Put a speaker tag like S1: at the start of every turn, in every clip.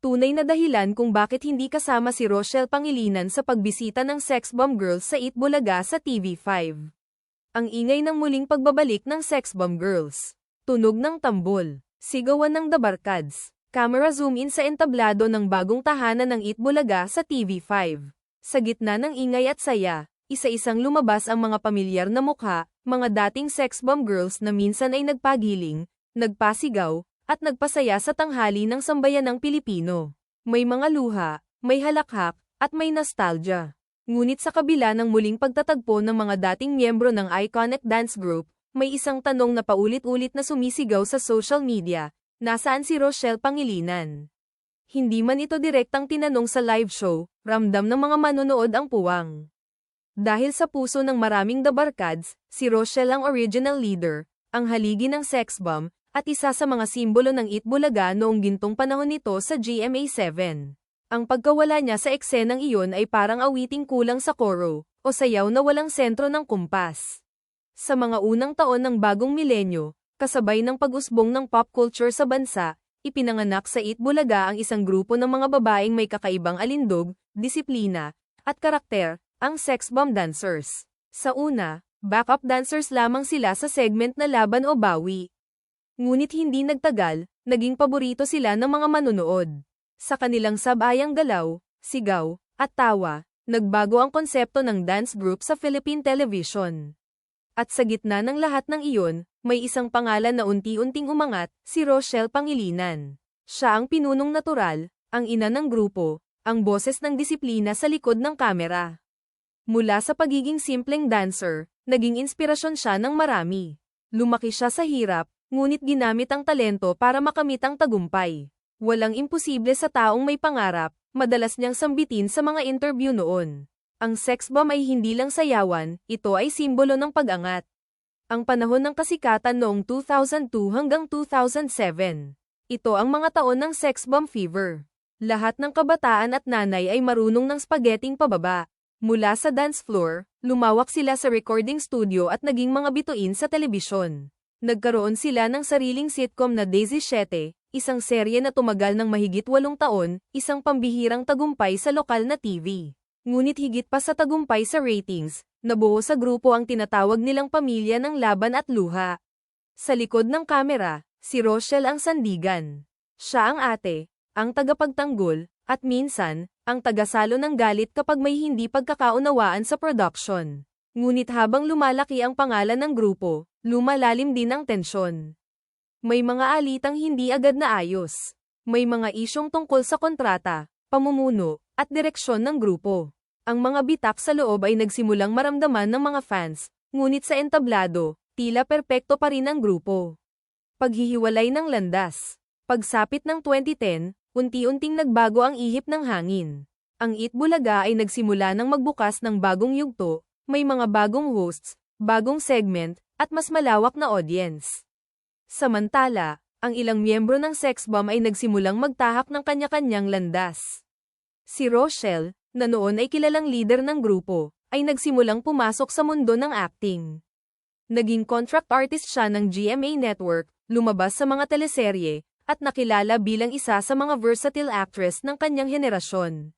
S1: tunay na dahilan kung bakit hindi kasama si Rochelle Pangilinan sa pagbisita ng Sex Bomb Girls sa Eat Bulaga sa TV5. Ang ingay ng muling pagbabalik ng Sex Bomb Girls. Tunog ng tambol. Sigawan ng Dabarkads. Camera zoom in sa entablado ng bagong tahanan ng Eat Bulaga sa TV5. Sa gitna ng ingay at saya, isa-isang lumabas ang mga pamilyar na mukha, mga dating sex bomb girls na minsan ay nagpagiling, nagpasigaw, at nagpasaya sa tanghali ng sambayanang Pilipino. May mga luha, may halakhak, at may nostalgia. Ngunit sa kabila ng muling pagtatagpo ng mga dating miyembro ng iconic dance group, may isang tanong na paulit-ulit na sumisigaw sa social media, nasaan si Rochelle Pangilinan? Hindi man ito direktang tinanong sa live show, ramdam ng mga manonood ang puwang. Dahil sa puso ng maraming dabarkads, si Rochelle ang original leader, ang haligi ng sex bomb, at isa sa mga simbolo ng Itbulaga noong gintong panahon nito sa GMA7. Ang pagkawala niya sa eksenang iyon ay parang awiting kulang sa koro, o sayaw na walang sentro ng kumpas. Sa mga unang taon ng bagong milenyo, kasabay ng pag-usbong ng pop culture sa bansa, ipinanganak sa Itbulaga ang isang grupo ng mga babaeng may kakaibang alindog, disiplina, at karakter, ang sex bomb dancers. Sa una, backup dancers lamang sila sa segment na laban o bawi. Ngunit hindi nagtagal, naging paborito sila ng mga manunood. Sa kanilang sabayang galaw, sigaw, at tawa, nagbago ang konsepto ng dance group sa Philippine television. At sa gitna ng lahat ng iyon, may isang pangalan na unti-unting umangat, si Rochelle Pangilinan. Siya ang pinunong natural, ang ina ng grupo, ang boses ng disiplina sa likod ng kamera. Mula sa pagiging simpleng dancer, naging inspirasyon siya ng marami. Lumaki siya sa hirap, ngunit ginamit ang talento para makamit ang tagumpay. Walang imposible sa taong may pangarap, madalas niyang sambitin sa mga interview noon. Ang sex bomb ay hindi lang sayawan, ito ay simbolo ng pag-angat. Ang panahon ng kasikatan noong 2002 hanggang 2007. Ito ang mga taon ng sex bomb fever. Lahat ng kabataan at nanay ay marunong ng spaghetting pababa. Mula sa dance floor, lumawak sila sa recording studio at naging mga bituin sa telebisyon. Nagkaroon sila ng sariling sitcom na Daisy 7, isang serye na tumagal ng mahigit walong taon, isang pambihirang tagumpay sa lokal na TV. Ngunit higit pa sa tagumpay sa ratings, nabuo sa grupo ang tinatawag nilang pamilya ng laban at luha. Sa likod ng kamera, si Rochelle ang sandigan. Siya ang ate, ang tagapagtanggol, at minsan, ang tagasalo ng galit kapag may hindi pagkakaunawaan sa production. Ngunit habang lumalaki ang pangalan ng grupo, lumalalim din ang tensyon. May mga alitang hindi agad na ayos. May mga isyong tungkol sa kontrata, pamumuno, at direksyon ng grupo. Ang mga bitak sa loob ay nagsimulang maramdaman ng mga fans, ngunit sa entablado, tila perpekto pa rin ang grupo. Paghihiwalay ng landas. Pagsapit ng 2010, unti-unting nagbago ang ihip ng hangin. Ang Itbulaga ay nagsimula ng magbukas ng bagong yugto, may mga bagong hosts, bagong segment, at mas malawak na audience. Samantala, ang ilang miyembro ng sex bomb ay nagsimulang magtahak ng kanya-kanyang landas. Si Rochelle, na noon ay kilalang leader ng grupo, ay nagsimulang pumasok sa mundo ng acting. Naging contract artist siya ng GMA Network, lumabas sa mga teleserye, at nakilala bilang isa sa mga versatile actress ng kanyang henerasyon.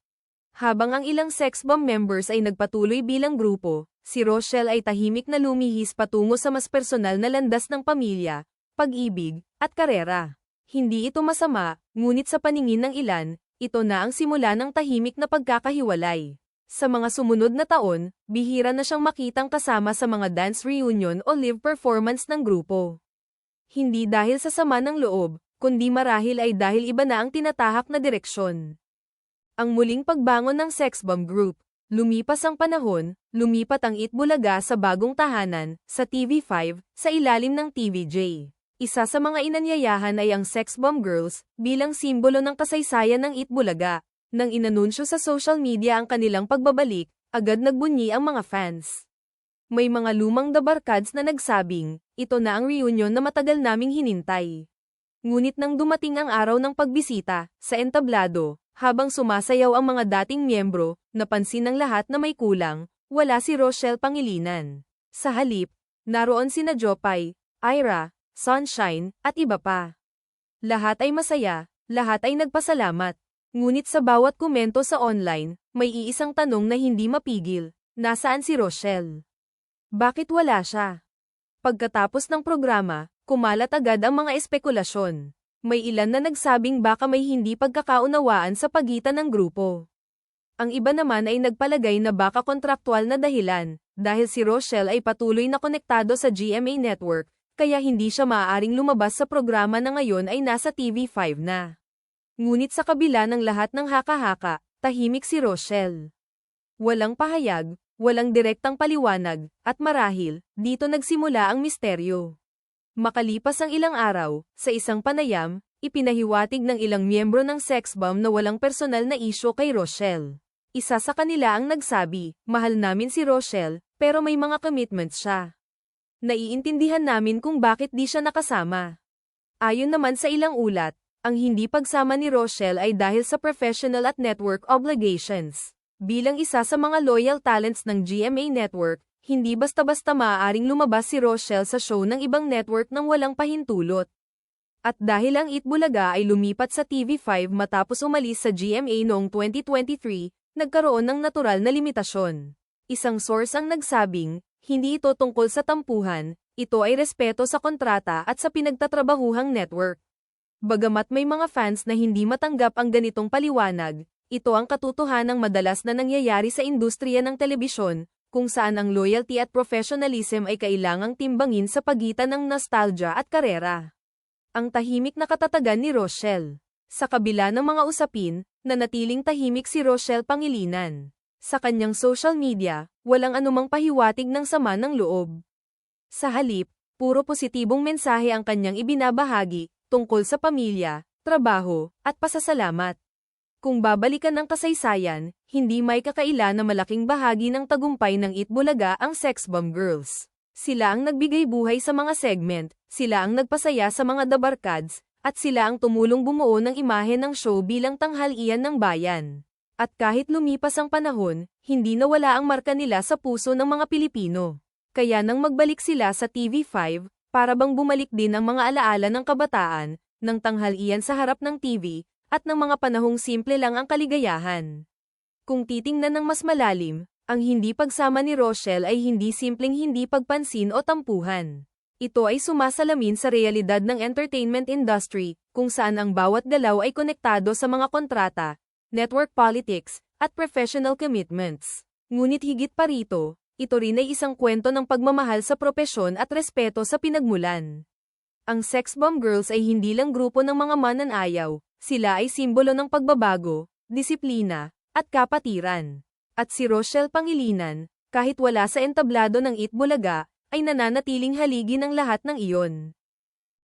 S1: Habang ang ilang sex bomb members ay nagpatuloy bilang grupo, si Rochelle ay tahimik na lumihis patungo sa mas personal na landas ng pamilya, pag-ibig, at karera. Hindi ito masama, ngunit sa paningin ng ilan, ito na ang simula ng tahimik na pagkakahiwalay. Sa mga sumunod na taon, bihira na siyang makitang kasama sa mga dance reunion o live performance ng grupo. Hindi dahil sa sama ng loob, kundi marahil ay dahil iba na ang tinatahak na direksyon. Ang muling pagbangon ng sex bomb group, lumipas ang panahon, lumipat ang Itbulaga sa bagong tahanan, sa TV5, sa ilalim ng TVJ. Isa sa mga inanyayahan ay ang Sex Bomb Girls, bilang simbolo ng kasaysayan ng Itbulaga. Nang inanunsyo sa social media ang kanilang pagbabalik, agad nagbunyi ang mga fans. May mga lumang dabarkads na nagsabing, ito na ang reunion na matagal naming hinintay. Ngunit nang dumating ang araw ng pagbisita, sa entablado, habang sumasayaw ang mga dating miyembro, napansin ng lahat na may kulang, wala si Rochelle Pangilinan. Sa halip, naroon sina Jopay, Ira, Sunshine, at iba pa. Lahat ay masaya, lahat ay nagpasalamat, Ngunit sa bawat komento sa online, may iisang tanong na hindi mapigil, nasaan si Rochelle? Bakit wala siya? Pagkatapos ng programa, kumalat agad ang mga espekulasyon. May ilan na nagsabing baka may hindi pagkakaunawaan sa pagitan ng grupo. Ang iba naman ay nagpalagay na baka kontraktual na dahilan, dahil si Rochelle ay patuloy na konektado sa GMA Network, kaya hindi siya maaaring lumabas sa programa na ngayon ay nasa TV5 na. Ngunit sa kabila ng lahat ng haka-haka, tahimik si Rochelle. Walang pahayag, walang direktang paliwanag, at marahil, dito nagsimula ang misteryo. Makalipas ang ilang araw, sa isang panayam, ipinahiwatig ng ilang miyembro ng sex bomb na walang personal na isyo kay Rochelle. Isa sa kanila ang nagsabi, mahal namin si Rochelle, pero may mga commitments siya. Naiintindihan namin kung bakit di siya nakasama. Ayon naman sa ilang ulat, ang hindi pagsama ni Rochelle ay dahil sa professional at network obligations. Bilang isa sa mga loyal talents ng GMA Network, hindi basta-basta maaaring lumabas si Rochelle sa show ng ibang network nang walang pahintulot. At dahil ang Itbulaga ay lumipat sa TV5 matapos umalis sa GMA noong 2023, nagkaroon ng natural na limitasyon. Isang source ang nagsabing, hindi ito tungkol sa tampuhan, ito ay respeto sa kontrata at sa pinagtatrabahuhang network. Bagamat may mga fans na hindi matanggap ang ganitong paliwanag, ito ang katotohanang madalas na nangyayari sa industriya ng telebisyon, kung saan ang loyalty at professionalism ay kailangang timbangin sa pagitan ng nostalgia at karera. Ang tahimik na katatagan ni Rochelle. Sa kabila ng mga usapin, nanatiling tahimik si Rochelle Pangilinan. Sa kanyang social media, walang anumang pahiwatig ng sama ng loob. Sa halip, puro positibong mensahe ang kanyang ibinabahagi, tungkol sa pamilya, trabaho, at pasasalamat. Kung babalikan ng kasaysayan, hindi may kakaila na malaking bahagi ng tagumpay ng Itbulaga ang Sex Bomb Girls. Sila ang nagbigay buhay sa mga segment, sila ang nagpasaya sa mga dabarkads, at sila ang tumulong bumuo ng imahe ng show bilang tanghalian ng bayan. At kahit lumipas ang panahon, hindi nawala ang marka nila sa puso ng mga Pilipino. Kaya nang magbalik sila sa TV5, para bang bumalik din ang mga alaala ng kabataan, ng tanghalian sa harap ng TV, at ng mga panahong simple lang ang kaligayahan. Kung titingnan ng mas malalim, ang hindi pagsama ni Rochelle ay hindi simpleng hindi pagpansin o tampuhan. Ito ay sumasalamin sa realidad ng entertainment industry, kung saan ang bawat galaw ay konektado sa mga kontrata, network politics, at professional commitments. Ngunit higit pa rito, ito rin ay isang kwento ng pagmamahal sa propesyon at respeto sa pinagmulan. Ang Sex Bomb Girls ay hindi lang grupo ng mga mananayaw, sila ay simbolo ng pagbabago, disiplina, at kapatiran. At si Rochelle Pangilinan, kahit wala sa entablado ng Itbulaga, ay nananatiling haligi ng lahat ng iyon.